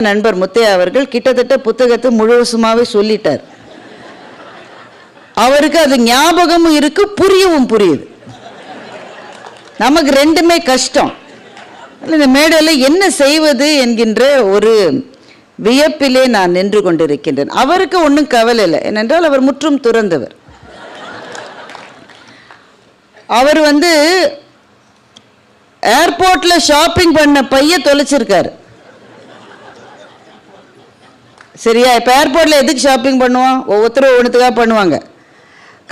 நண்பர் முத்தையா அவர்கள் கிட்டத்தட்ட புத்தகத்தை முழுவதுமாவே சொல்லிட்டார். அவருக்கு அது ஞாபகமும் இருக்கு புரியவும் புரியுது. நமக்கு ரெண்டுமே கஷ்டம். இந்த மேடையில் என்ன செய்வது என்கின்ற ஒரு வியப்பிலே நான் நின்று கொண்டிருக்கின்றேன். அவருக்கு ஒன்றும் கவலை இல்லை. ஏனென்றால் அவர் முற்றும் துறந்தவர். அவர் வந்து ஏர்போர்ட்ல ஷாப்பிங் பண்ண பைய தொலைச்சிருக்காரு. சரியா? இப்போ ஏர்போர்ட்டில் எதுக்கு ஷாப்பிங் பண்ணுவோம்? ஒவ்வொருத்தரும் ஒவ்வொன்றுத்துக்காக பண்ணுவாங்க.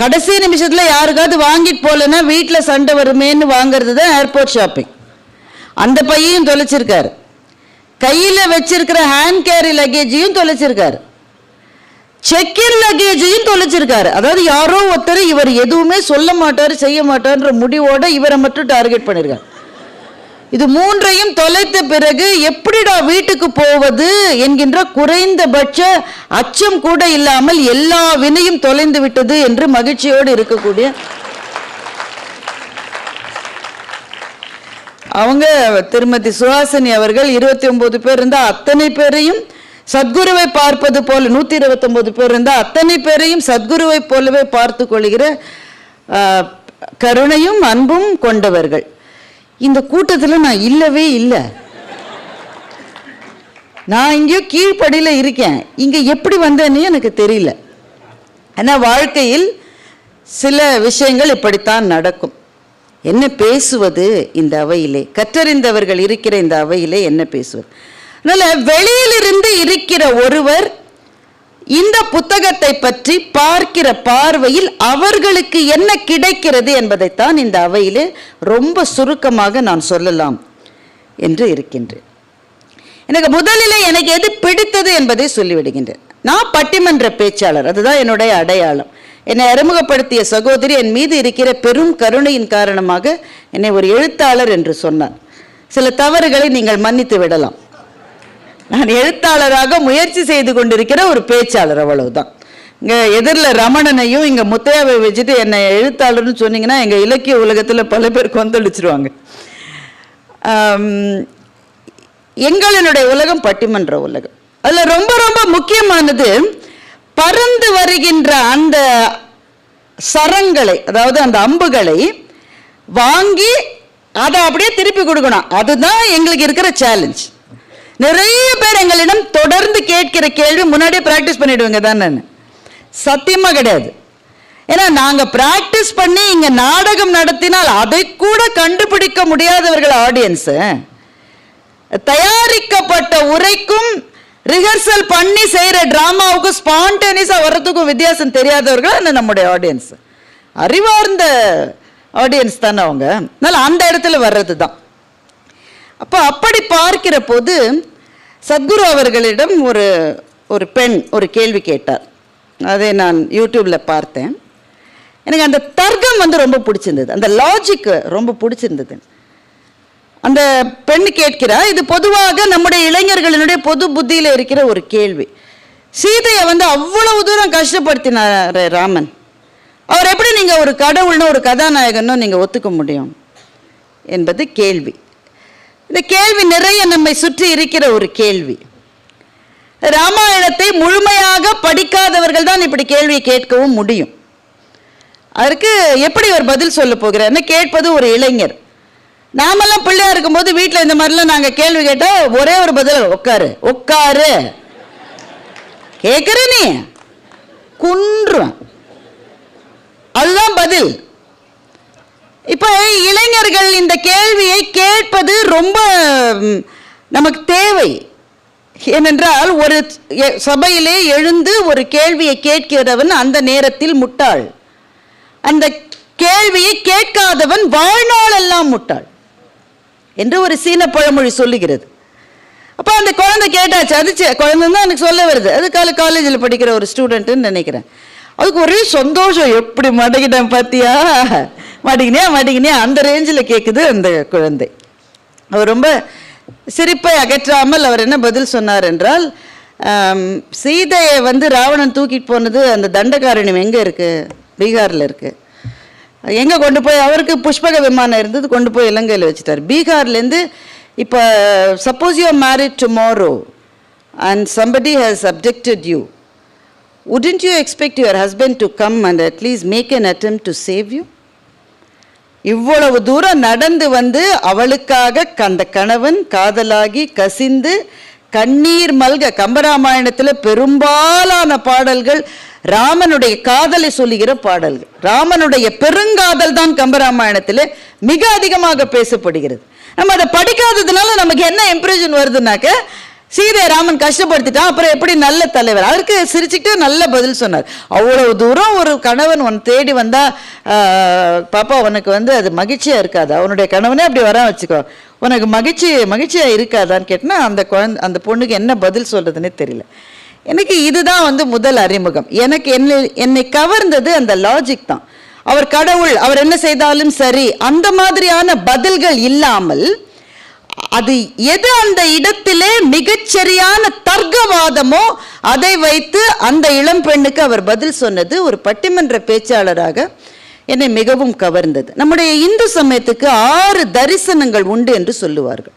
கடைசி நிமிஷத்தில் யாருக்காவது வாங்கிட்டு போகலன்னா வீட்டில் சண்டை வருமேன்னு வாங்குறது தான் ஏர்போர்ட் ஷாப்பிங் அந்த பையையும் தொலைச்சிருக்காரு. கையில் வச்சிருக்கிற ஹேண்ட் கேரி லக்கேஜையும் தொலைச்சிருக்காரு. செக்கின் லக்கேஜையும் தொலைச்சிருக்காரு. அதாவது யாரோ ஒருத்தர் இவர் எதுவுமே சொல்ல மாட்டார் செய்ய மாட்டார்ன்ற முடிவோட இவரை மட்டும் டார்கெட் பண்ணியிருக்காரு இது மூன்றையும் தொலைத்த பிறகு எப்படிடா வீட்டுக்கு போவது என்கின்ற குறைந்தபட்ச அச்சம் கூட இல்லாமல் எல்லா வினையும் தொலைந்து விட்டது என்று மகிழ்ச்சியோடு இருக்கக்கூடிய அவங்க திருமதி சுஹாசினி அவர்கள் இருபத்தி ஒன்பது பேர் இருந்தா அத்தனை பேரையும் சத்குருவை பார்ப்பது போல நூத்தி இருபத்தி ஒன்பது பேர் இருந்தா அத்தனை பேரையும் சத்குருவை போலவே பார்த்து கொள்கிற கருணையும் அன்பும் கொண்டவர்கள். இந்த கூட்டத்தில் நான் இல்லவே இல்லை. நான் இங்கேயோ கீழ்ப்படியில் இருக்கேன். இங்கே எப்படி வந்தேன்னு எனக்கு தெரியல. ஆனால் வாழ்க்கையில் சில விஷயங்கள் இப்படித்தான் நடக்கும். என்ன பேசுவது இந்த அவையிலே? கற்றறிந்தவர்கள் இருக்கிற இந்த அவையிலே என்ன பேசுவது? அதனால் வெளியிலிருந்து இருக்கிற ஒருவர் இந்த புத்தகத்தை பற்றி பார்க்கிற பார்வையில் அவர்களுக்கு என்ன கிடைக்கிறது என்பதைத்தான் இந்த அவையிலே ரொம்ப சுருக்கமாக நான் சொல்லலாம் என்று இருக்கின்றேன். எனக்கு முதலில் எனக்கு எது பிடித்தது என்பதை சொல்லிவிடுகின்றேன். நான் பட்டிமன்ற பேச்சாளர் அதுதான் என்னுடைய அடையாளம். என்னை அறிமுகப்படுத்திய சகோதரி என் மீது இருக்கிற பெரும் கருணையின் காரணமாக என்னை ஒரு எழுத்தாளர் என்று சொன்னார். சில தவறுகளை நீங்கள் மன்னித்து விடலாம். நான் எழுத்தாளராக முயற்சி செய்து கொண்டிருக்கிற ஒரு பேச்சாளர் அவ்வளவுதான். இங்க எதிரில் ரமணனையும் இங்க முத்தையாவை வச்சுட்டு என்னை எழுத்தாளர்னு சொன்னீங்கன்னா எங்க இலக்கிய உலகத்துல பல பேர் கொந்தளிச்சிருவாங்க. எங்களினுடைய உலகம் பட்டிமன்ற உலகம். அதுல ரொம்ப ரொம்ப முக்கியமானது பறந்து வருகின்ற அந்த சரங்களை அதாவது அந்த அம்புகளை வாங்கி அதை அப்படியே திருப்பி கொடுக்கணும். அதுதான் எங்களுக்கு இருக்கிற சேலஞ்ச் நிறைய பேர் எங்களிடம் தொடர்ந்து கேட்கிற கேள்வி முன்னாடியே பிராக்டிஸ் பண்ணிடுவீங்க தானே? சத்தியமாக சத்தியமா கிடையாது. ஏன்னா நாங்க பிராக்டிஸ் பண்ணி இங்க நாடகம் நடத்தினால் அதை கூட கண்டுபிடிக்க முடியாதவர்கள் ஆடியன்ஸ் தயாரிக்கப்பட்ட உரைக்கும் ரிஹர்சல் பண்ணி செய்யற டிராமாவுக்கும் ஸ்பான்டேனியஸா வர்றதுக்கும் வித்தியாசம் தெரியாதவர்கள் அந்த நம்முடைய ஆடியன்ஸ் அறிவார்ந்த ஆடியன்ஸ் தானே அவங்க. அதனால அந்த இடத்துல வர்றது தான் அப்போ அப்படி பார்க்கிற போது சத்குரு அவர்களிடம் ஒரு ஒரு பெண் ஒரு கேள்வி கேட்டார். அதை நான் யூடியூப்பில் பார்த்தேன். எனக்கு அந்த தர்க்கம் வந்து ரொம்ப பிடிச்சிருந்தது. அந்த லாஜிக் ரொம்ப பிடிச்சிருந்தது. அந்த பெண் கேட்கிறா இது பொதுவாக நம்முடைய இளைஞர்களினுடைய பொது புத்தியில் இருக்கிற ஒரு கேள்வி. சீதையை வந்து அவ்வளவு தூரம் கஷ்டப்படுத்தினார் ராமன். அவர் எப்படி நீங்கள் ஒரு கடவுள்னு ஒரு கதாநாயகன்னு நீங்கள் ஒத்துக்க முடியும்? என்பது கேள்வி. இந்த கேள்வி நிறைய நம்மை சுற்றி இருக்கிற ஒரு கேள்வி. ராமாயணத்தை முழுமையாக படிக்காதவர்கள் தான் இப்படி கேள்வியை கேட்கவும் முடியும். அதற்கு எப்படி ஒரு பதில் சொல்ல போகிறார்னு கேட்பது ஒரு இளைஞர். நாமெல்லாம் பிள்ளையா இருக்கும்போது வீட்டில் இந்த மாதிரிலாம் நாங்கள் கேள்வி கேட்டால் ஒரே ஒரு பதில் உட்காரு உட்காரு. கேட்குற நீ? குன்றும். அதுதான் பதில். இப்போ இளைஞர்கள் இந்த கேள்வியை கேட்பது ரொம்ப நமக்கு தேவை. ஏனென்றால் ஒரு சபையிலே எழுந்து ஒரு கேள்வியை கேட்கிறவன் அந்த நேரத்தில் முட்டாள். அந்த கேள்வியை கேட்காதவன் வாழ்நாளெல்லாம் முட்டாள் என்று ஒரு சீன பழமொழி சொல்லுகிறது. அப்போ அந்த குழந்தை கேட்டாச்சு அது சே- குழந்தை தான் எனக்கு சொல்ல வருது. அது கால காலேஜில் படிக்கிற ஒரு ஸ்டூடெண்ட்டுன்னு நினைக்கிறேன். அதுக்கு ஒரே சந்தோஷம் எப்படி மடங்கிட்டேன் பார்த்தியா மாட்டிக்கினியா மாட்டிக்கினியா? அந்த ரேஞ்சில் கேட்குது அந்த குழந்தை. அவர் ரொம்ப சிரிப்பை அகற்றாமல் அவர் என்ன பதில் சொன்னார் என்றால் சீதையை வந்து ராவணன் தூக்கிட்டு போனது அந்த தண்டகாரண்யம் எங்கே இருக்குது பீகாரில் இருக்குது எங்கே கொண்டு போய்? அவருக்கு புஷ்பக விமானம் இருந்தது கொண்டு போய் இலங்கையில் வச்சுட்டார். பீகார்லேருந்து இப்போ suppose you married tomorrow and somebody has subjected you wouldn't you expect your husband to come and at least make an attempt to save you? இவ்வளவு தூரம் நடந்து வந்து அவளுக்காக அந்த கணவன் காதலாகி கசிந்து கண்ணீர் மல்க கம்பராமாயணத்தில் பெரும்பாலான பாடல்கள் ராமனுடைய காதலை சொல்லுகிற பாடல்கள். ராமனுடைய பெருங்காதல் தான் கம்பராமாயணத்தில் மிக அதிகமாக பேசப்படுகிறது. நம்ம அதை படிக்காததுனால நமக்கு என்ன இம்ப்ரெஷன் வருதுனாக்க சீதை ராமன் கஷ்டப்படுத்திட்டான் அப்புறம் எப்படி நல்ல தலைவர்? அவருக்கு சிரிச்சுக்கிட்டு நல்ல பதில் சொன்னார். அவ்வளவு தூரம் ஒரு கணவன் உன் தேடி வந்தா பாப்பா உனக்கு வந்து அது மகிழ்ச்சியா இருக்காது? அவனுடைய கணவனே அப்படி வர வச்சுக்கோ. உனக்கு மகிழ்ச்சி மகிழ்ச்சியா இருக்காதான்னு கேட்டினா அந்த குழந்த அந்த பொண்ணுக்கு என்ன பதில் சொல்றதுன்னே தெரியல. எனக்கு இதுதான் வந்து முதல் அறிமுகம். எனக்கு என்னை என்னை கவர்ந்தது அந்த லாஜிக் தான். அவர் கடவுள் அவர் என்ன செய்தாலும் சரி அந்த மாதிரியான பதில்கள் இல்லாமல் அது எது அந்த இடத்திலே மிகச்சரியான தர்க்கவாதமோ அதை வைத்து அந்த இளம் பெண்ணுக்கு அவர் பதில் சொன்னது ஒரு பட்டிமன்ற பேச்சாளராக என்னை மிகவும் கவர்ந்தது. நம்முடைய இந்து சமயத்துக்கு ஆறு தரிசனங்கள் உண்டு என்று சொல்லுவார்கள்.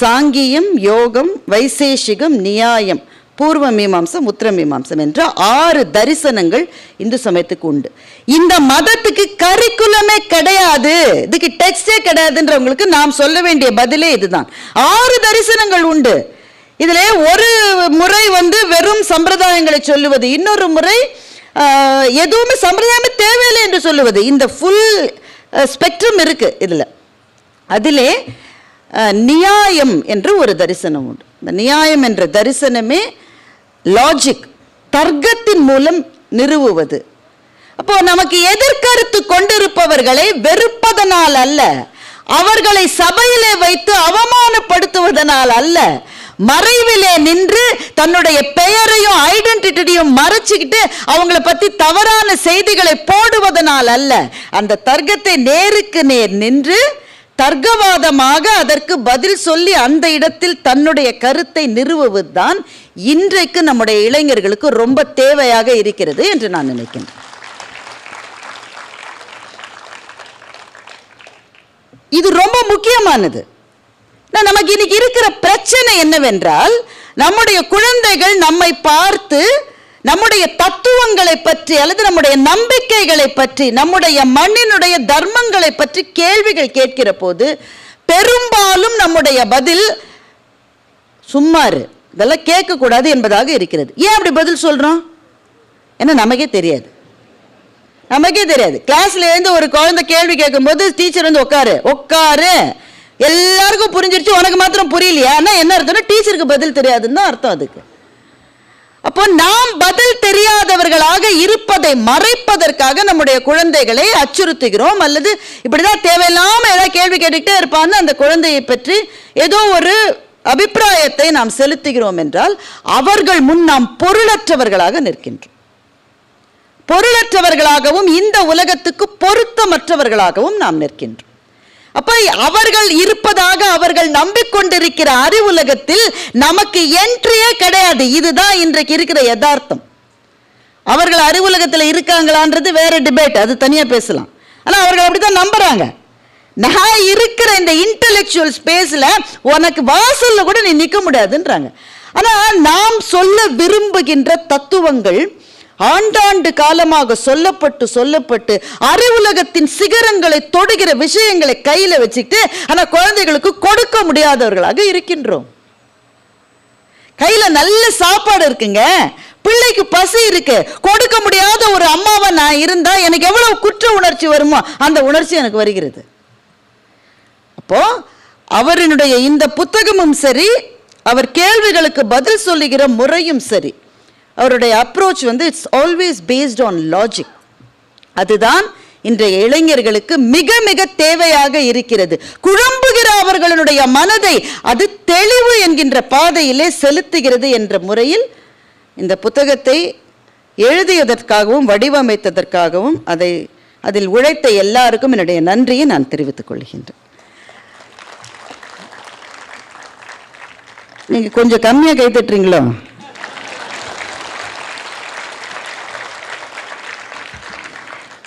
சாங்கியம் யோகம் வைசேஷிகம் நியாயம் பூர்வ மீமாம்சம் உத்தர மீமாம்சம் என்ற ஆறு தரிசனங்கள் இந்து சமயத்துக்கு உண்டு. இந்த மதத்துக்கு கரிக்குலமே கிடையாது. இதுக்கு டெக்ஸ்டே கிடையாதுன்றவங்களுக்கு நாம் சொல்ல வேண்டிய பதிலே இதுதான். ஆறு தரிசனங்கள் உண்டு. இதுல ஒரு முறை வந்து வெறும் சம்பிரதாயங்களை சொல்லுவது இன்னொரு முறை எதுவுமே சம்பிரதாயமே தேவையில்லை என்று சொல்லுவது. இந்த ஃபுல் ஸ்பெக்ட்ரம் இருக்கு இதுல. அதிலே நியாயம் என்று ஒரு தரிசனம் உண்டு. இந்த நியாயம் என்ற தரிசனமே லாஜிக் தர்க்கத்தின் மூலம் நிறுவுவது. அப்போ நமக்கு எதிர்கருத்து கொண்டிருப்பவர்களை வெறுப்பதனால் அல்ல அவர்களை சபையிலே வைத்து அவமானப்படுத்துவதனால் அல்ல மறைவிலே நின்று தன்னுடைய பெயரையும் ஐடென்டிட்டியும் மறைச்சிக்கிட்டு அவங்கள பத்தி தவறான செய்திகளை போடுவதனால் அல்ல அந்த தர்க்கத்தை நேருக்கு நேர் நின்று தர்க்கவாதமாக அதற்கு பதில் சொல்லி அந்த இடத்தில் தன்னுடைய கருத்தை நிறுவுவதுதான் இன்றைக்கு நம்முடைய இளைஞர்களுக்கு ரொம்ப தேவையாக இருக்கிறது என்று நான் நினைக்கின்றேன் இது ரொம்ப முக்கியமானது. நான் நமக்கு இன்னைக்கு இருக்கிற பிரச்சனை என்னவென்றால் நம்முடைய குழந்தைகள் நம்மை பார்த்து நம்முடைய தத்துவங்களை பற்றி அல்லது நம்முடைய நம்பிக்கைகளை பற்றி நம்முடைய மண்ணினுடைய தர்மங்களை பற்றி கேள்விகள் கேட்கிற போது பெரும்பாலும் நம்முடைய பதில் சும்மாரு. இதெல்லாம் கேட்கக்கூடாது என்பதாக இருக்கிறது. ஏன் அப்படி பதில் சொல்றோம்? ஏன்னா நமக்கே தெரியாது. நமக்கே தெரியாது. கிளாஸ்ல இருந்து ஒரு குழந்தை கேள்வி கேட்கும்போது டீச்சர் வந்து உட்காரு. உட்காரு. எல்லாருக்கும் புரிஞ்சிருச்சு. உனக்கு மாத்திரம் புரியலையா? என்ன அர்த்தம்னா டீச்சருக்கு பதில் தெரியாதுன்னு தான் அர்த்தம் அதுக்கு. அப்போ நாம் பதில் தெரியாதவர்களாக இருப்பதை மறைப்பதற்காக நம்முடைய குழந்தைகளை அச்சுறுத்துகிறோம் அல்லது இப்படிதான் தேவையில்லாம ஏதாவது கேள்வி கேட்டுக்கிட்டே இருப்பான்னு அந்த குழந்தையை பற்றி ஏதோ ஒரு அபிப்பிராயத்தை நாம் செலுத்துகிறோம் என்றால் அவர்கள் முன் நாம் பொருளற்றவர்களாக நிற்கின்றோம். பொருளற்றவர்களாகவும் இந்த உலகத்துக்கு பொருத்தமற்றவர்களாகவும் நாம் நிற்கின்றோம். அப்ப அவர்கள் இருப்பதாக அவர்கள் நம்பிக்கொண்டிருக்கிற அறிவுலகத்தில் நமக்கு என்ட்ரியே கிடையாது. இதுதான் இன்றைக்கு இருக்கிற யதார்த்தம். அவர்கள் அறிவுலகத்தில் இருக்காங்களான்றது வேற டிபேட் அது தனியா பேசலாம். ஆனா அவர்கள் அப்படித்தான் நம்புறாங்க. நான் இருக்கிற இந்த இன்டெலெக்சுவல் ஸ்பேஸ்ல உனக்கு வாசல்ல கூட நீ நிக்க முடியாதுன்றாங்க. ஆனா நாம் சொல்ல விரும்புகின்ற தத்துவங்கள் ஆண்டாண்டு காலமாக சொல்லப்பட்டு சொல்லப்பட்டு அறிவுலகத்தின் சிகரங்களை தொடுகிற விஷயங்களை கையில வச்சுக்கிட்டு ஆனா குழந்தைகளுக்கு கொடுக்க முடியாதவர்களாக இருக்கின்றோம். கையில நல்ல சாப்பாடு இருக்குங்க. பிள்ளைக்கு பசி இருக்கு. கொடுக்க முடியாத ஒரு அம்மாவை நான் இருந்தா எனக்கு எவ்வளவு குற்ற உணர்ச்சி வருமோ அந்த உணர்ச்சி எனக்கு வருகிறது. அப்போ அவரினுடைய இந்த புத்தகமும் சரி அவர் கேள்விகளுக்கு பதில் சொல்லுகிற முறையும் சரி. அவருடைய அப்ரோச் வந்து it's always based on logic அதுதான் இன்றைய இளைஞர்களுக்கு மிக மிக தேவையாக இருக்கிறது. குழம்புகிற அவர்களுடைய மனதை அது தெளிவு என்கின்ற பாதையிலே செலுத்துகிறது என்ற முறையில் இந்த புத்தகத்தை எழுதியதற்காகவும் வடிவமைத்ததற்காகவும் அதை அதில் உழைத்த எல்லாருக்கும் என்னுடைய நன்றியை நான் தெரிவித்துக் கொள்கின்றேன். நீங்கள் கொஞ்சம் கம்மியாக கை தட்டுறீங்களோ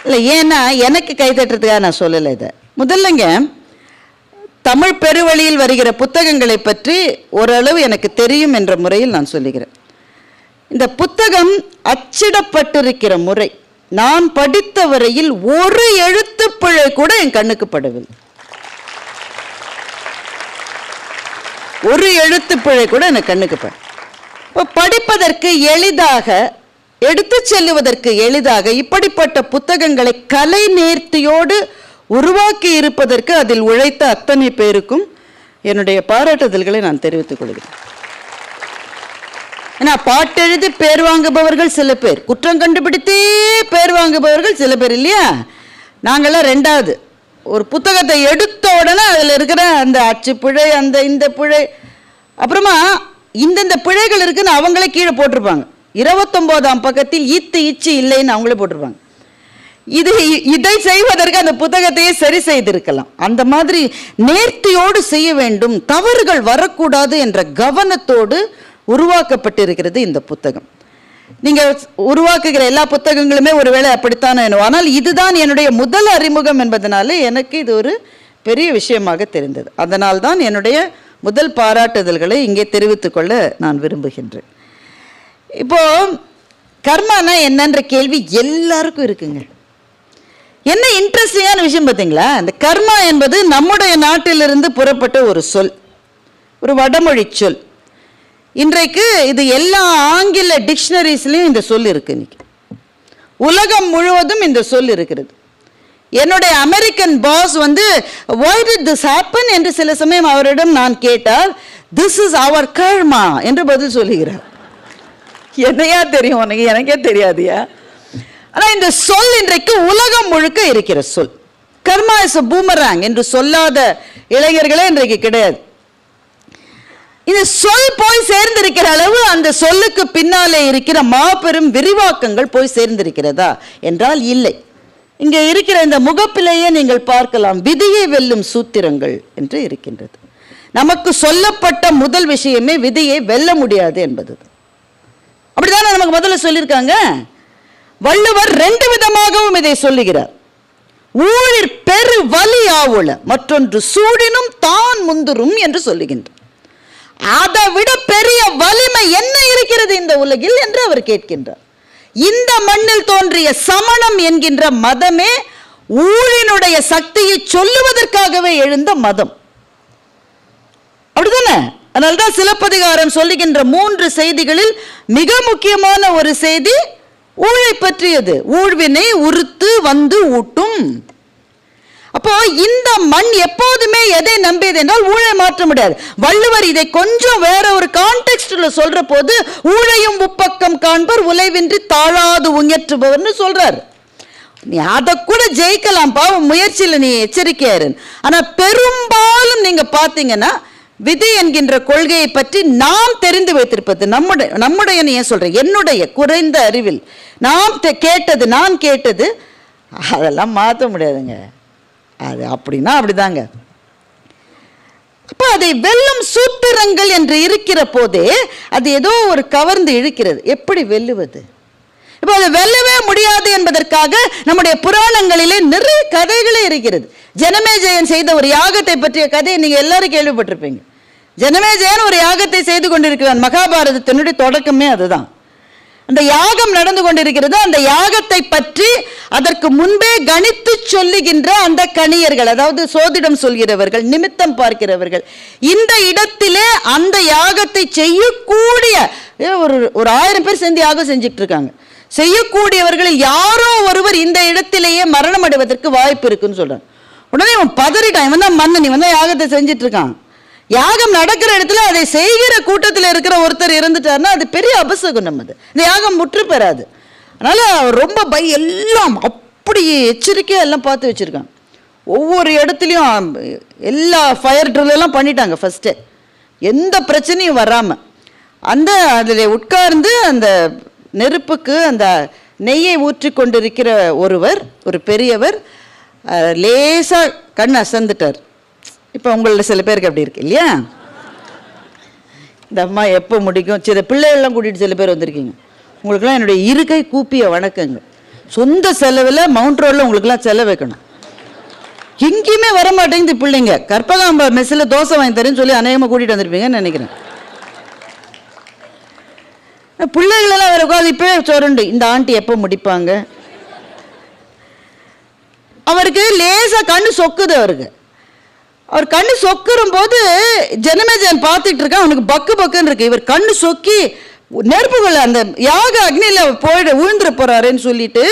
இல்லை ஏன்னா எனக்கு கை தட்டுறதுக்காக நான் சொல்லலை இதை. முதல்லங்க தமிழ் பெருவழியில் வருகிற புத்தகங்களை பற்றி ஓரளவு எனக்கு தெரியும் என்ற முறையில் நான் சொல்லுகிறேன். இந்த புத்தகம் அச்சிடப்பட்டிருக்கிற முறை நான் படித்த வரையில் ஒரு எழுத்துப்பிழை கூட என் கண்ணுக்கு படவில்லை. ஒரு எழுத்துப்பிழை கூட எனக்கு கண்ணுக்கு பட இப்போ படிப்பதற்கு எளிதாக எடுத்துச் செல்லுவதற்கு எளிதாக இப்படிப்பட்ட புத்தகங்களை கலை நேர்த்தியோடு உருவாக்கி இருப்பதற்கு அதில் உழைத்த அத்தனை பேருக்கும் என்னுடைய பாராட்டுதல்களை நான் தெரிவித்துக் கொள்கிறேன். ஏன்னா பாட்டெழுதி பேர் வாங்குபவர்கள் சில பேர். குற்றம் கண்டுபிடித்தே பேர் வாங்குபவர்கள் சில பேர் இல்லையா? நாங்கள்லாம் ரெண்டாவது. ஒரு புத்தகத்தை எடுத்த உடனே அதில் இருக்கிற அந்த அச்சு பிழை அந்த இந்த பிழை அப்புறமா இந்தந்த பிழைகள் இருக்குன்னு அவங்களே கீழே போட்டிருப்பாங்க. இருபத்தொம்போதாம் பக்கத்தில் ஈத்து இச்சு இல்லைன்னு அவங்களே போட்டிருப்பாங்க. இது இதை செய்வதற்கு அந்த புத்தகத்தையே சரி செய்திருக்கலாம். அந்த மாதிரி நேர்த்தியோடு செய்ய வேண்டும் தவறுகள் வரக்கூடாது என்ற கவனத்தோடு உருவாக்கப்பட்டிருக்கிறது இந்த புத்தகம். நீங்க உருவாக்குகிற எல்லா புத்தகங்களுமே ஒருவேளை அப்படித்தான் ஆனால் இதுதான் என்னுடைய முதல் அறிமுகம் என்பதனால எனக்கு இது ஒரு பெரிய விஷயமாக தெரிந்தது. அதனால் தான் என்னுடைய முதல் பாராட்டுதல்களை இங்கே தெரிவித்துக்கொள்ள நான் விரும்புகின்றேன். இப்போ கர்மானா என்னன்ற கேள்வி எல்லாருக்கும் இருக்குங்க. என்ன இன்ட்ரெஸ்டிங்கான விஷயம் பார்த்தீங்களா? இந்த கர்மா என்பது நம்முடைய நாட்டிலிருந்து புறப்பட்ட ஒரு சொல். ஒரு வடமொழி சொல். இன்றைக்கு இது எல்லா ஆங்கில டிக்ஷனரிஸ்லையும் இந்த சொல் இருக்கு இன்னைக்கு. உலகம் முழுவதும் இந்த சொல் இருக்கிறது. என்னுடைய அமெரிக்கன் பாஸ் வந்து why did this happen? என்று சில சமயம் அவரிடம் நான் கேட்டால் திஸ் இஸ் அவர் கர்மா என்று பதில் சொல்லுகிறார். என்னையா தெரியும்? உனக்கு எனக்கே தெரியாதியா? ஆனால் இந்த சொல் இன்றைக்கு உலகம் முழுக்க இருக்கிற சொல். கர்மா இஸ் பூமராங் என்று சொல்லாத இளைஞர்களே இன்றைக்கு கிடையாது. இந்த சொல் போய் சேர்ந்திருக்கிற அளவு அந்த சொல்லுக்கு பின்னாலே இருக்கிற மாபெரும் விரிவாக்கங்கள் போய் சேர்ந்திருக்கிறதா என்றால் இல்லை. இங்கே இருக்கிற இந்த முகப்பிலேயே நீங்கள் பார்க்கலாம் விதியை வெல்லும் சூத்திரங்கள் என்று இருக்கின்றது. நமக்கு சொல்லப்பட்ட முதல் விஷயமே விதியை வெல்ல முடியாது என்பது அப்படிதானே நமக்கு முதல்ல சொல்லியிருக்காங்க? வள்ளுவர் ரெண்டு விதமாகவும் இதை சொல்லுகிறார். ஊழிற் பெரு வலி ஆவுல மற்றொன்று சூடினும் தான் முந்துரும் என்று சொல்லுகின்றார். அதை விட பெரிய வலிமை என்ன இருக்கிறது இந்த உலகில் என்று அவர் கேட்கின்றார். இந்த மண்ணில் தோன்றிய சமணம் என்கின்ற மதமே ஊழினுடைய சக்தியை சொல்லுவதற்காகவே எழுந்த மதம். அதனால்தான் சிலப்பதிகாரம் சொல்லுகின்ற மூன்று செய்திகளில் மிக முக்கியமான ஒரு செய்தி ஊழை பற்றியது. ஊழ்வினை உறுத்து வந்து ஊட்டும். அப்போ இந்த மண் எப்போதுமே எதை நம்பியது என்றால் ஊழை மாற்ற முடியாது. வள்ளுவர் இதை கொஞ்சம் வேற ஒரு கான்டெக்ட்ல சொல்ற போது ஊழையும் உப்பக்கம் காண்பர் உலைவின்றி தாழாது உயற்றுபவர்னு சொல்றாரு. நீ அதை கூட ஜெயிக்கலாம் பாவம் முயற்சியில் நீ எச்சரிக்கையாரு ஆனா பெரும்பாலும் நீங்க பார்த்தீங்கன்னா விதி என்கின்ற கொள்கையை பற்றி நாம் தெரிந்து வைத்திருப்பது நம்முடைய நம்முடைய ஏன் சொல்றேன் என்னுடைய குறைந்த அறிவில் நாம் கேட்டது நான் கேட்டது அதெல்லாம் மாற்ற முடியாதுங்க. அது அப்படின்னா அப்படிதாங்க. அப்போ அதை வெல்லும் சூத்திரங்கள் என்று இருக்கிற போதே அது ஏதோ ஒரு கவர்ந்து இழுக்கிறது. எப்படி வெல்லுவது? இப்போ அதை வெல்லவே முடியாது என்பதற்காக நம்முடைய புராணங்களிலே நிறைய கதைகளே இருக்கிறது. ஜனமேஜயன் செய்த ஒரு யாகத்தை பற்றிய கதையை நீங்கள் எல்லாரும் கேள்விப்பட்டிருப்பீங்க. ஜனமேஜயன் ஒரு யாகத்தை செய்து கொண்டிருக்கிறான். மகாபாரதத்தினுடைய தொடக்கமே அதுதான். அந்த யாகம் நடந்து கொண்டிருக்கிறது. அந்த யாகத்தை பற்றி அதற்கு முன்பே கணித்து சொல்லுகின்ற அந்த கணியர்கள் அதாவது சோதிடம் சொல்கிறவர்கள் நிமித்தம் பார்க்கிறவர்கள் இந்த இடத்திலே அந்த யாகத்தை செய்யக்கூடிய ஒரு ஒரு ஆயிரம் பேர் சேர்ந்து யாகம் செஞ்சுட்டு இருக்காங்க செய்யக்கூடியவர்கள் யாரோ ஒருவர் இந்த இடத்திலேயே மரணம் அடைவதற்கு வாய்ப்பு இருக்குன்னு சொல்றாங்க. உடனே இவன் பதறிட்டான். இவன் தான் மன்னன். இவன் தான் யாகத்தை செஞ்சுட்டு இருக்கான் யாகம் நடக்கிற இடத்துல அதை செய்கிற கூட்டத்தில் இருக்கிற ஒருத்தர் இருந்துட்டாருன்னா அது பெரிய அபசகுணம் அது. இந்த யாகம் முற்று பெறாது. அதனால் ரொம்ப பை எல்லாம் அப்படி எச்சரிக்கையாக எல்லாம் பார்த்து வச்சுருக்கான். ஒவ்வொரு இடத்துலையும் எல்லா ஃபயர் ட்ரில்லாம் பண்ணிட்டாங்க ஃபஸ்ட்டு எந்த பிரச்சனையும் வராமல் அந்த அதில் உட்கார்ந்து அந்த நெருப்புக்கு அந்த நெய்யை ஊற்றி கொண்டிருக்கிற ஒருவர் ஒரு பெரியவர் லேசாக கண் அசந்துட்டார். இப்போ உங்களில் சில பேருக்கு அப்படி இருக்கு இல்லையா? இந்த அம்மா எப்போ முடிக்கும்? சில பிள்ளைகள்லாம் கூட்டிகிட்டு சில பேர் வந்திருக்கீங்க. உங்களுக்கெல்லாம் என்னுடைய இருக்கை கூப்பிய வணக்கங்க சொந்த செலவில் மவுண்ட் ரோடில் உங்களுக்கெல்லாம் செலவு வைக்கணும். எங்கேயுமே வர மாட்டேங்குது பிள்ளைங்க. கற்பகாம்பா மெஸ்ஸில் தோசை வாங்கி தரேன்னு சொல்லி அநேகமாக கூட்டிகிட்டு வந்திருப்பீங்கன்னு நினைக்கிறேன். பிள்ளைகளெல்லாம் வேறு உட்காந்து இப்பவே சொரண்டு இந்த ஆண்டி எப்போ முடிப்பாங்க? அவருக்கு லேசாக கண்ணு சொக்குது அவருக்கு. அவர் கண்ணு சொக்குறும் போது ஜனமேஜன் பார்த்துட்டு இருக்கான் அவனுக்கு பக்கு பக்குன்னு இருக்கு. இவர் கண்ணு சொக்கி நெருப்புகள் அந்த யாக அக்னியில் போயிட விழுந்துட போறாருன்னு சொல்லிட்டு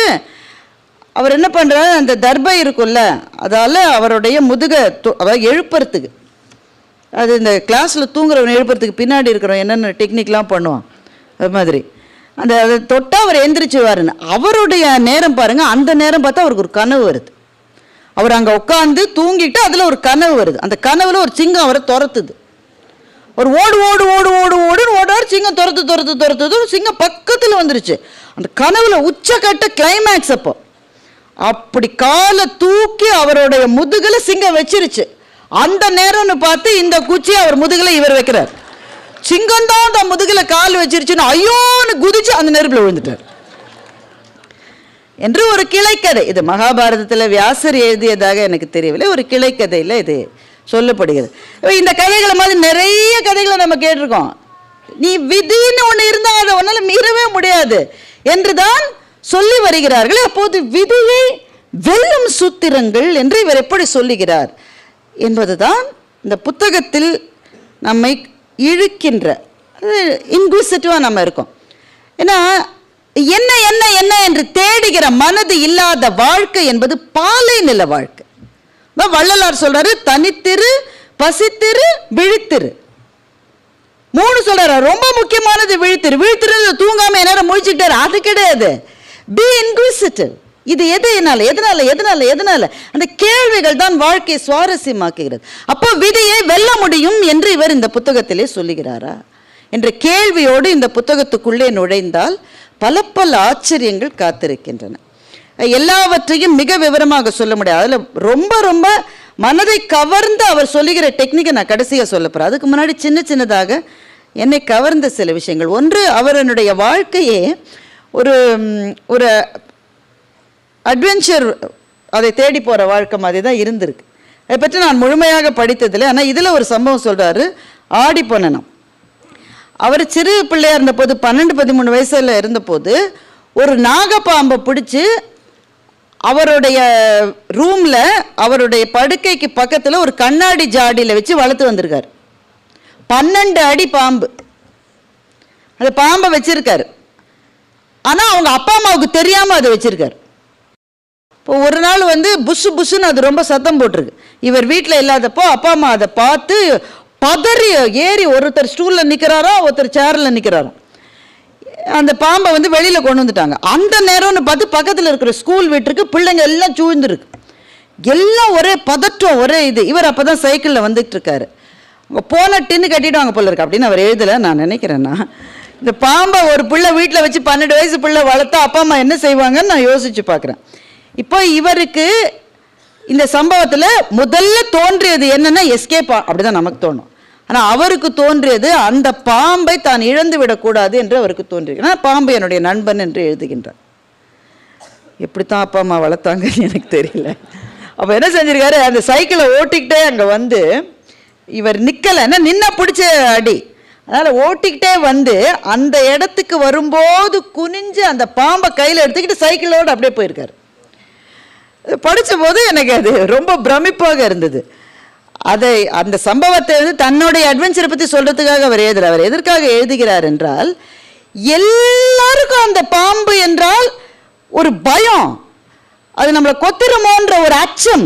அவர் என்ன பண்ணுறாரு அந்த தர்பை இருக்கும்ல அதால் அவருடைய முதுக தொ- அதாவது எழுப்புறதுக்கு. அது இந்த கிளாஸில் தூங்குறவன் எழுப்புறதுக்கு பின்னாடி இருக்கிறவன் என்னென்ன டெக்னிக்லாம் பண்ணுவான் அது மாதிரி. அந்த அதை தொட்டால் அவர் எந்திரிச்சுவாருன்னு அவருடைய நேரம் பாருங்கள் அந்த நேரம் பார்த்தா அவருக்கு ஒரு கனவு வருது. அவர் அங்கே உட்காந்து தூங்கிட்டு அதில் ஒரு கனவு வருது. அந்த கனவில் ஒரு சிங்கம் அவரை துரத்துது. ஒரு ஓடு ஓடு ஓடு ஓடு ஓடுன்னு ஓடாரு சிங்கம் துரத்து துரத்து துரத்துது. ஒரு சிங்கம் பக்கத்தில் வந்துருச்சு. அந்த கனவுல உச்சக்கட்ட கிளைமேக்ஸ் அப்போ. அப்படி காலை தூக்கி அவருடைய முதுகில் சிங்கம் வச்சிருச்சு. அந்த நேரம்னு பார்த்து இந்த குச்சி அவர் முதுகில் இவர் வைக்கிறார். சிங்கம் தான் அந்த முதுகில் கால் வச்சிருச்சுன்னு ஐயோன்னு குதிச்சு அந்த நெருப்பில் விழுந்துட்டார். என்று ஒரு கிளைக்கதை. இது மகாபாரதத்தில் வியாசர் எழுதியதாக எனக்கு தெரியவில்லை. ஒரு கிளைக்கதையில் இது சொல்லப்படுகிறது. இந்த கதைகளை மாதிரி நிறைய கதைகளை நம்ம கேட்டிருக்கோம். நீ விதின்னு ஒன்று இருந்தால் அதை உன்னால் மீறவே முடியாது என்று தான் சொல்லி வருகிறார்கள். அப்போது விதியை வெல்லும் சூத்திரங்கள் என்று இவர் எப்படி சொல்லுகிறார் என்பதுதான் இந்த புத்தகத்தில் நம்மை இழுக்கின்ற இன்குசிட்டிவாக நம்ம இருக்கோம். ஏன்னா என்ன என்ன என்ன என்று தேடுகிற மனது இல்லாத வாழ்க்கை என்பது பாலை நில வாழ்க்கை. வள்ளலார் சொல்றாரு தனித்திரு பசித்திரு விழித்திரு. மூணு சொல்றாரு ரொம்ப முக்கியமானது விழித்திரு. விழித்திரு தூங்காம நேரம் முழிச்சுக்கிட்டாரு. அது கிடையாது. பி இன்குசிட்டிவ் இது எது எதனால எதனால எதனால எதனால? அந்த கேள்விகள் தான் வாழ்க்கையை சுவாரஸ்யமாக்குகிறது. அப்போ விதியை வெல்ல முடியும் என்று இவர் இந்த புத்தகத்திலே சொல்லுகிறாரா? என்ற கேள்வியோடு இந்த புத்தகத்துக்குள்ளே நுழைந்தால் பல பல ஆச்சரியங்கள் காத்திருக்கின்றன. எல்லாவற்றையும் மிக விவரமாக சொல்ல முடியாது. அதில் ரொம்ப ரொம்ப மனதை கவர்ந்து அவர் சொல்லுகிற டெக்னிக்கை நான் கடைசியாக சொல்ல போகிறேன் அதுக்கு முன்னாடி சின்ன சின்னதாக என்னை கவர்ந்த சில விஷயங்கள். ஒன்று அவரனுடைய வாழ்க்கையே ஒரு ஒரு அட்வென்ச்சர் அதை தேடி போகிற வாழ்க்கை மாதிரி தான் இருந்திருக்கு. அதை பற்றி நான் முழுமையாக படித்ததில்லை. ஆனால் இதில் ஒரு சம்பவம் சொல்கிறாரு ஆடி பொன்னனம். அவர் சிறு பிள்ளையா இருந்தபோது பன்னெண்டு பதிமூணு வயசுல இருந்தபோது ஒரு நாகப்பாம்பை பிடிச்சி அவருடைய ரூம்ல அவருடைய படுக்கைக்கு பக்கத்துல ஒரு கண்ணாடி ஜாடியில வச்சு வளர்த்து வந்திருக்காரு. பன்னெண்டு அடி பாம்பு. அந்த பாம்பை வச்சிருக்காரு. ஆனா அவங்க அப்பா அம்மாவுக்கு தெரியாமல் அதை வச்சிருக்காரு. இப்போ ஒரு நாள் வந்து புஷு புஷுன்னு அது ரொம்ப சத்தம் போட்டிருக்கு. இவர் வீட்டில் இல்லாதப்போ அப்பா அம்மா அதை பார்த்து பதறி ஏறி ஒருத்தர் ஸ்டூலில் நிற்கிறாரோ ஒருத்தர் சேரில் நிற்கிறாரோ அந்த பாம்பை வந்து வெளியில் கொண்டு வந்துட்டாங்க. அந்த நேரம்னு பார்த்து பக்கத்தில் இருக்கிற ஸ்கூல் வீட்டுக்கு பிள்ளைங்க எல்லாம் சூழ்ந்துருக்கு. எல்லாம் ஒரே பதற்றம் ஒரே இது. இவர் அப்போ தான் சைக்கிளில் வந்துட்டு இருக்காரு. போன டின்னு கட்டிடுவாங்க போல இருக்கு. அப்படின்னு அவர் எழுதலை. நான் நினைக்கிறேன்னா இந்த பாம்பை ஒரு பிள்ளை வீட்டில் வச்சு பன்னெண்டு வயசு பிள்ளை வளர்த்தா அப்பா அம்மா என்ன செய்வாங்கன்னு நான் யோசிச்சு பார்க்குறேன். இப்போ இவருக்கு இந்த சம்பவத்தில் முதல்ல தோன்றியது என்னென்னா எஸ்கேப் அப்படிதான் நமக்கு தோணும். ஆனால் அவருக்கு தோன்றியது அந்த பாம்பை தான் இழந்து விடக்கூடாது என்று அவருக்கு தோன்றியது ஏன்னா பாம்பு என்னுடைய நண்பன் என்று எழுதுகின்றார். எப்படித்தான் அப்பா அம்மா வளர்த்தாங்கன்னு எனக்கு தெரியல. அப்போ என்ன செஞ்சிருக்காரு? அந்த சைக்கிளை ஓட்டிக்கிட்டே அங்கே வந்து இவர் நிற்கலைன்னா நின்ன பிடிச்ச அடி. அதனால் ஓட்டிக்கிட்டே வந்து அந்த இடத்துக்கு வரும்போது குனிஞ்சு அந்த பாம்பை கையில் எடுத்துக்கிட்டு சைக்கிளோடு அப்படியே போயிருக்காரு. படித்தபோது எனக்கு அது ரொம்ப பிரமிப்பாக இருந்தது. அதை அந்த சம்பவத்தை வந்து தன்னுடைய அட்வென்ச்சரை பற்றி சொல்கிறதுக்காக அவர் எழுதுகிறார் அவர் எதற்காக எழுதுகிறார் என்றால் எல்லாருக்கும் அந்த பாம்பு என்றால் ஒரு பயம். அது நம்மளை கொத்திருமோன்ற ஒரு அச்சம்.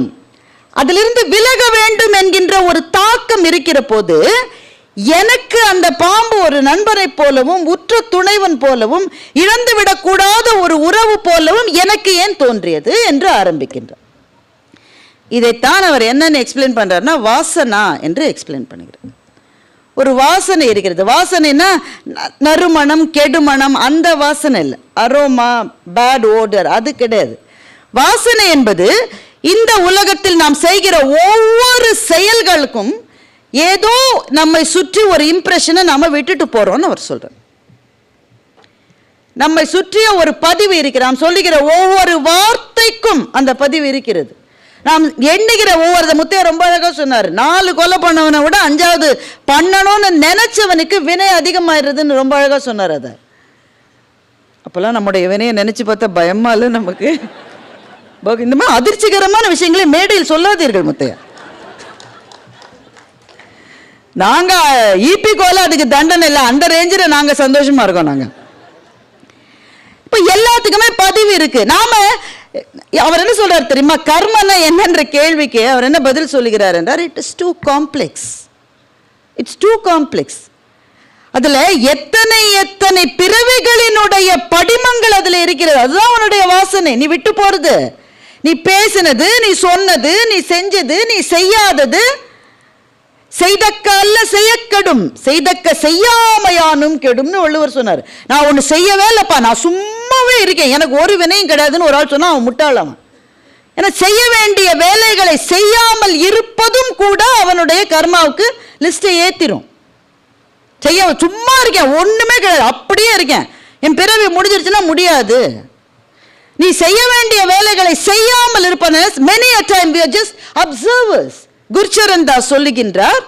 அதிலிருந்து விலக வேண்டும் என்கின்ற ஒரு தாக்கம் இருக்கிற போது எனக்கு அந்த பாம்பு ஒரு நண்பனைப் போலவும் உற்ற துணைவன் போலவும் இழந்து விடக்கூடாத ஒரு உறவு போலவும் எனக்கு ஏன் தோன்றியது என்று ஆரம்பிக்கின்றார். இதைத்தான் அவர் என்னென்னு எக்ஸ்பிளைன் பண்ணுறாருன்னா வாசனா என்று எக்ஸ்பிளைன் பண்ணுகிறார். ஒரு வாசனை இருக்கிறது. வாசனைனா ந- நறுமணம் கெடுமணம் அந்த வாசனை இல்லை. அரோமா பேட் ஓடர் அது கிடையாது. வாசனை என்பது இந்த உலகத்தில் நாம் செய்கிற ஒவ்வொரு செயல்களுக்கும் ஏதோ நம்மை சுற்றி ஒரு இம்ப்ரெஷனை நாம் விட்டுட்டு போகிறோம்னு அவர் சொல்கிறார் நம்மை சுற்றிய ஒரு பதிவு இருக்கிறான் சொல்லுகிற ஒவ்வொரு வார்த்தைக்கும் அந்த பதிவு இருக்கிறது. நாம் எண்ணுகிற ஒவ்வொரு முத்தைய ரொம்ப அழகா சொன்னார். நாலு கொலை பண்ணவனை விட அஞ்சாவது பண்ணணும்னு நினைச்சவனுக்கு வினை அதிகமாயிருதுன்னு ரொம்ப அழகா சொன்னார் அதை. அப்போல்லாம் நம்முடைய வினையை நினைச்சு பார்த்தா பயமா இல்லை நமக்கு. இந்த மாதிரி அதிர்ச்சிகரமான விஷயங்களை மேடையில் சொல்லாதீர்கள் முத்தையா நாங்க ஈபி கோல அதுக்கு தண்டனை இல்லை அந்த ரேஞ்சில் நாங்க சந்தோஷமா இருக்கோம் நாங்க. இப்ப எல்லாத்துக்குமே பதிவு இருக்கு. நாம அவர் என்ன சொல்றாரு தெரியுமா? கர்மனா என்னன்ற கேள்விக்கு அவர் என்ன பதில் சொல்லுகிறார் என்றார்? It is too complex it's too complex அதுல எத்தனை எத்தனை பிறவிகளினுடைய படிமங்கள் அதுல இருக்கிறது? அதுதான் உன்னுடைய வாசனை. நீ விட்டு போறது. நீ பேசினது நீ சொன்னது நீ செஞ்சது நீ செய்யாதது செய்தக்க அல்ல செய்யக்கெடும் செய்தக்க செய்யாமையானும் கெடும்னு வள்ளுவர் சொன்னார். நான் ஒன்று செய்யவே இல்லைப்பா நான் சும்மாவே இருக்கேன். எனக்கு ஒரு வினையும் கிடையாதுன்னு ஒரு ஆள் சொன்னால் அவன் முட்டாளவன். ஏன்னா செய்ய வேண்டிய வேலைகளை செய்யாமல் இருப்பதும் கூட அவனுடைய கர்மாவுக்கு லிஸ்ட்டை ஏற்றிடும் செய்ய சும்மா இருக்கேன் ஒன்றுமே கிடையாது அப்படியே இருக்கேன். என் பிறவி முடிஞ்சிருச்சுன்னா முடியாது. நீ செய்ய வேண்டிய வேலைகளை செய்யாமல் இருப்பன many a time we are just observers Gurcharan சொல்லுகின்றார்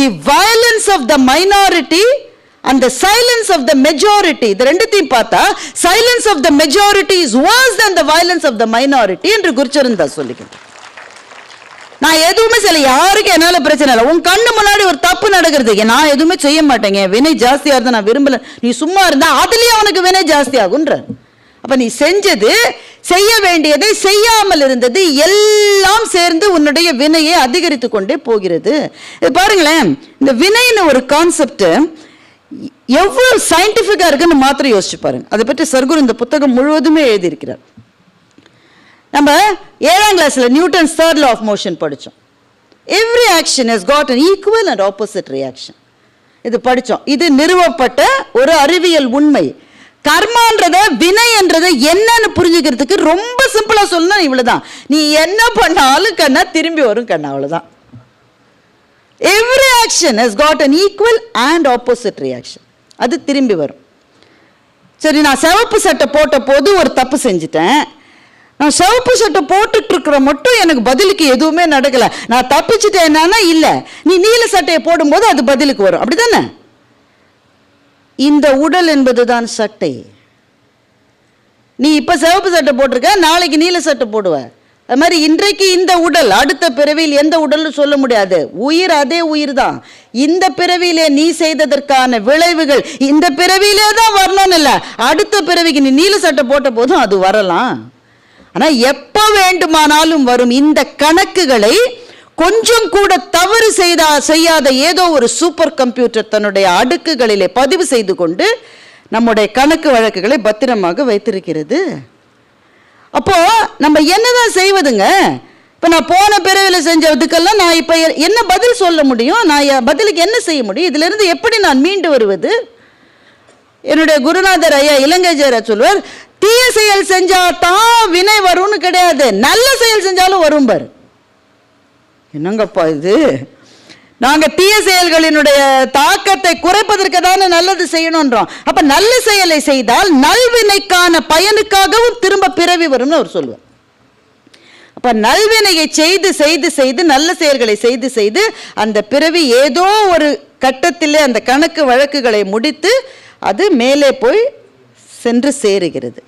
the violence of the minority and the silence of the majority இது ரெண்டுத்தையும் பார்த்தா silence of the majority is was than the violence of the minority என்று குர்ச்சரன் சொல்லுகின்றார். நான் எதுவுமே செய்யல யாருக்கும் என்னால பிரச்சனை இல்லை. உன் கண்ணு முன்னாடி ஒரு தப்பு நடக்கிறது. நான் எதுவுமே செய்ய மாட்டேங்க. வினை ஜாஸ்தியா இருந்தா நான் விரும்பல. நீ சும்மா இருந்தா அதுலயே அவனுக்கு வினை ஜாஸ்தி ஆகுன்ற அப்போ நீ செஞ்சது செய்ய வேண்டியதை செய்யாமல் இருந்தது எல்லாம் சேர்ந்து உன்னுடைய வினையை அதிகரித்து கொண்டே போகிறது. இது பாருங்களேன் இந்த வினைன்னு ஒரு கான்செப்ட் எவ்வளவு சயின்டிஃபிக்காக இருக்குன்னு மாத்திரம் யோசிச்சு பாருங்க. அதை பற்றி சர்க்குரு இந்த புத்தகம் முழுவதுமே எழுதியிருக்கிறார். நம்ம ஏழாம் கிளாஸில் Newton's third law of motion படித்தோம் every action is got an equal and opposite reaction இது படித்தோம் இது நிறுவப்பட்ட ஒரு அறிவியல் உண்மை. கர்மான்றத வினை என்றதை என்னன்னு புரிஞ்சுக்கிறதுக்கு ரொம்ப சிம்பிளா சொல்லணும் இவ்வளவுதான். நீ என்ன பண்ணாலும் கண்ணா திரும்பி வரும் கண்ணா அவ்வளவுதான். Every action has got an equal and opposite reaction அது திரும்பி வரும். சரி நான் சிவப்பு சட்டை போட்ட போது ஒரு தப்பு செஞ்சுட்டேன். நான் சிவப்பு சட்டை போட்டுட்டு இருக்கிற மட்டும் எனக்கு பதிலுக்கு எதுவுமே நடக்கல. நான் தப்பிச்சுட்டேன் என்னன்னா இல்லை. நீ நீல சட்டையை போடும்போது அது பதிலுக்கு வரும். அப்படிதானே இந்த உடல் என்பதுதான் சட்டை. நீ இப்ப சிவப்பு சட்டை போட்டிருக்க நாளைக்கு நீல சட்டை போடுவ. அது மாதிரி இன்றைக்கு இந்த உடல் அடுத்த பிறவியில் எந்த உடல்னு சொல்ல முடியாது. உயிர் அதே உயிர் தான் இந்த பிறவியிலே நீ செய்ததற்கான விளைவுகள் இந்த பிறவியிலே தான் வரணும்னு இல்லை. அடுத்த பிறவிக்கு நீ நீல சட்டை போட்ட போதும் அது வரலாம். ஆனால் எப்போ வேண்டுமானாலும் வரும் இந்த கணக்குகளை கொஞ்சம் கூட தவறு செய்தா செய்யாத ஏதோ ஒரு சூப்பர் கம்ப்யூட்டர் தன்னுடைய அடுக்குகளிலே பதிவு செய்து கொண்டு நம்முடைய கணக்கு வழக்குகளை பத்திரமாக வைத்திருக்கிறது. அப்போ நம்ம என்னதான் செய்வதுங்க? இப்போ நான் போன பிறவில செஞ்சதுக்கெல்லாம் நான் இப்போ என்ன பதில் சொல்ல முடியும்? நான் பதிலுக்கு என்ன செய்ய முடியும்? இதுல இருந்து எப்படி நான் மீண்டு வருவது? என்னுடைய குருநாதர் ஐயா இலங்கை சொல்வர் சொல்வார் தீய செயல் செஞ்சா தான் வினை வரும்னு கிடையாது. நல்ல செயல் செஞ்சாலும் வரும் பாரு. என்னங்கப்பா இது? நாங்கள் தீய செயல்களினுடைய தாக்கத்தை குறைப்பதற்கு தானே நல்லது செய்யணுன்றோம் அப்ப நல்ல செயலை செய்தால் நல்வினைக்கான பயனுக்காகவும் திரும்ப பிறவி வரும்னு அவர் சொல்லுவார். அப்ப நல்வினையை செய்து செய்து செய்து நல்ல செயல்களை செய்து செய்து அந்த பிறவி ஏதோ ஒரு கட்டத்திலே அந்த கணக்கு வழக்குகளை முடித்து அது மேலே போய் சென்று சேருகிறது.